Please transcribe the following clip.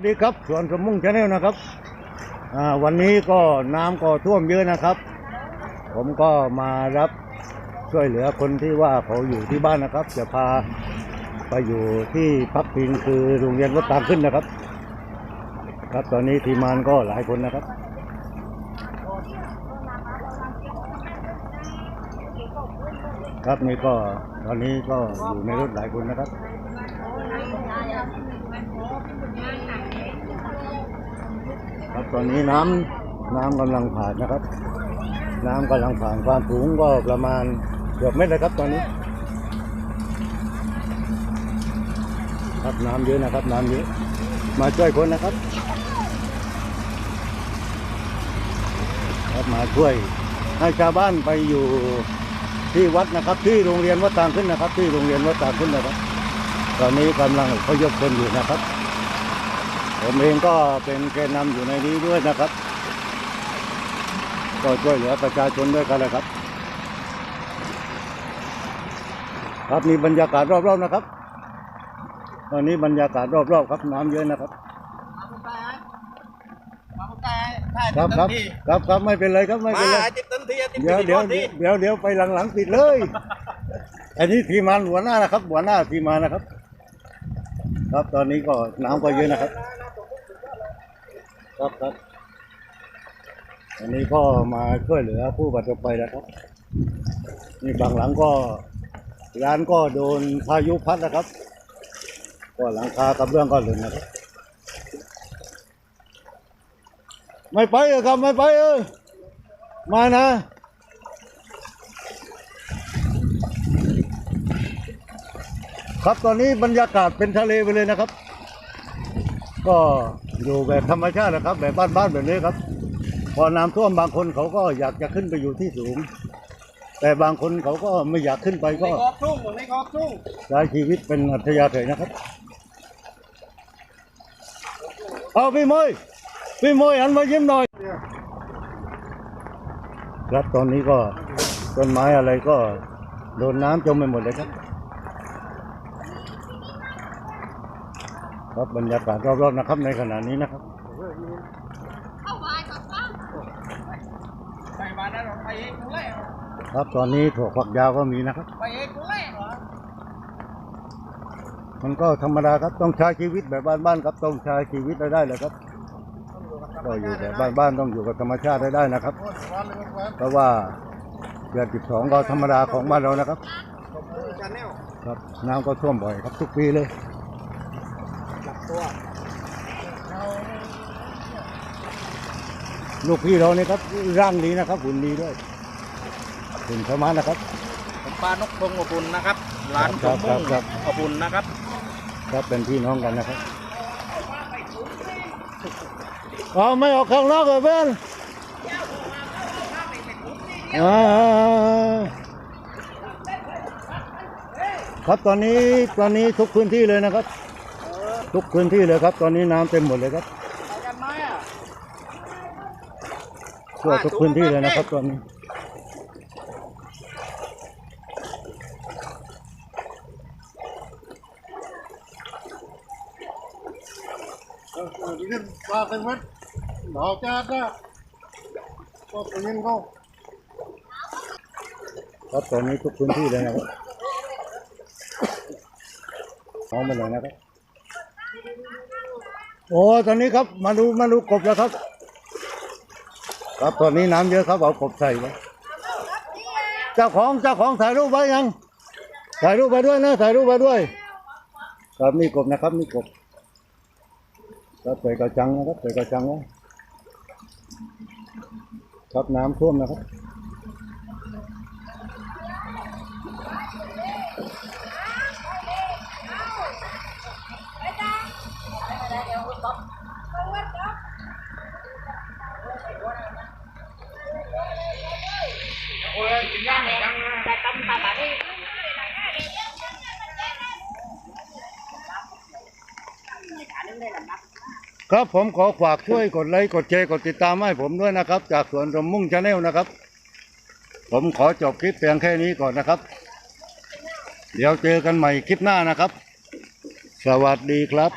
สวัสดีครับสวนสมมุ่งชาแนลนะครับวันนี้ก็น้ำก็ท่วมเยอะนะครับ ผมก็มารับช่วยเหลือคนที่ว่าเขาอยู่ที่บ้านนะครับ จะพาไปอยู่ที่พักพิงคือโรงเรียนวัดตามขึ้นนะครับ ครับตอนนี้ทีมานก็หลายคนนะครับครับนี่ก็ตอนนี้ก็อยู่ในรถหลายคนนะครับ ครับตอนนี้น้ำน้ำกำลังผ่านนะครับ น้ำกำลังผ่านความสูงก็ประมาณเกือบเมตรเลยครับตอนนี้ ครับน้ำเยอะนะครับ น้ำเยอะมาช่วยคนนะครับ ครับมาช่วยให้ชาวบ้านไปอยู่ที่วัดนะครับ ที่โรงเรียนวัดตางขึ้นนะครับ ที่โรงเรียนวัดตางขึ้นนะครับ ตอนนี้กำลังเขายกคนอยู่นะครับ ผมเองก็เป็นแกนนำอยู่ในนี้ด้วยนะครับ ก็ช่วยเหลือประชาชนด้วยกันเลยครับ ครับนี่บรรยากาศรอบๆนะครับ ตอนนี้บรรยากาศรอบๆครับน้ำเยอะนะครับครับครับครับครับไม่เป็นไรครับไม่เป็นไรติดตันทีติดเดี๋ยวเดี๋ยวเดี๋ยวเดี๋ยวไปหลังๆปิดเลย อันนี้ทีมงานหัวหน้านะครับ หัวหน้าทีมงานนะครับ ครับตอนนี้ก็น้ำก็เยอะนะครับ ครับครับอันนี้ก็มาช่วยเหลือผู้ประสบภัยนะครับ นี่บางหลังก็ร้านก็โดนพายุพัดนะครับ ก็หลังคากระเบื้องก็หล่นนะครับ ไม่ไปเออครับไม่ไปเออมานะ ครับตอนนี้บรรยากาศเป็นทะเลไปเลยนะครับ ก็อยู่แบบธรรมชาตินะครับ แบบบ้านๆแบบนี้ครับ พอน้ำท่วมบางคนเขาก็อยากจะขึ้นไปอยู่ที่สูง แต่บางคนเขาก็ไม่อยากขึ้นไปก็ในกอกทุ่งในกอกทุ่งใช้ชีวิตเป็นอัธยาศัยนะครับ เอาพี่มวยพี่มวยหันมายิ้มหน่อย ครับตอนนี้ก็ต้นไม้อะไรก็โดนน้ำจมไปหมดเลยครับ ครับบรรยากาศรอบๆนะครับในขณะนี้นะครับไปบ้านนั้นไปเองกูแรกครับตอนนี้ถั่วฝักยาวก็มีนะครับไปเองกูแรกเหรอมันก็ธรรมดาครับต้องใช้ชีวิตแบบบ้านๆครับต้องใช้ชีวิตได้เลยครับก็อยู่แบบบ้านๆต้องอยู่กับธรรมชาติได้ได้นะครับ เพราะว่าเดือนสิบสองก็ธรรมดาของบ้านเรานะครับชาแนลครับน้ำก็ท่วมบ่อยครับทุกปีเลยจับ ตัวลูกพี่เรานี่ครับร่างดีนะครับหุ่นดีด้วยหุ่นสมาร์ทนะครับผมปลานกพงอบอุ่นนะครับร้านคสรับมมุ่งครับอบอุ่นนะครับ ครับเป็นพี่น้องกันนะครับเอาไม่ออกข้างนอกเลยเพื่อนอ่าครับตอนนี้ตอนนี้ทุกพื้นที่เลยนะครับ ทุกพื้นที่เลยครับ ตอนนี้น้ำเต็มหมดเลยครับไปกันไหมอะทั่วทุกพื้นที่เลยนะครับตอนนี้ đi lên ba tay mất đỏ cha đó có tự nhiên không ครับตอนนี้ทุกพื้นที่เลยนะครับมองไปเลยนะครับ โอ้ตอนนี้ครับมาดูมาดูกบแล้วครับ ครับตอนนี้น้ำเยอะครับเอากบใส่ไว้เจ้าของเจ้าของถ่ายรูปไว้ยัง ถ่ายรูปไปด้วยนะถ่ายรูปไปด้วย ครับมีกบนะครับมีกบครับใส่กระจังนะครับใส่กระจังไว้ครับน้ำท่วมนะครับ ครับผมขอฝากช่วยกดไลค์กดแชร์กดติดตามให้ผมด้วยนะครับ จากสวนสมมุ่งชาแนลนะครับ ผมขอจบคลิปเพียงแค่นี้ก่อนนะครับ เดี๋ยวเจอกันใหม่คลิปหน้านะครับ สวัสดีครับ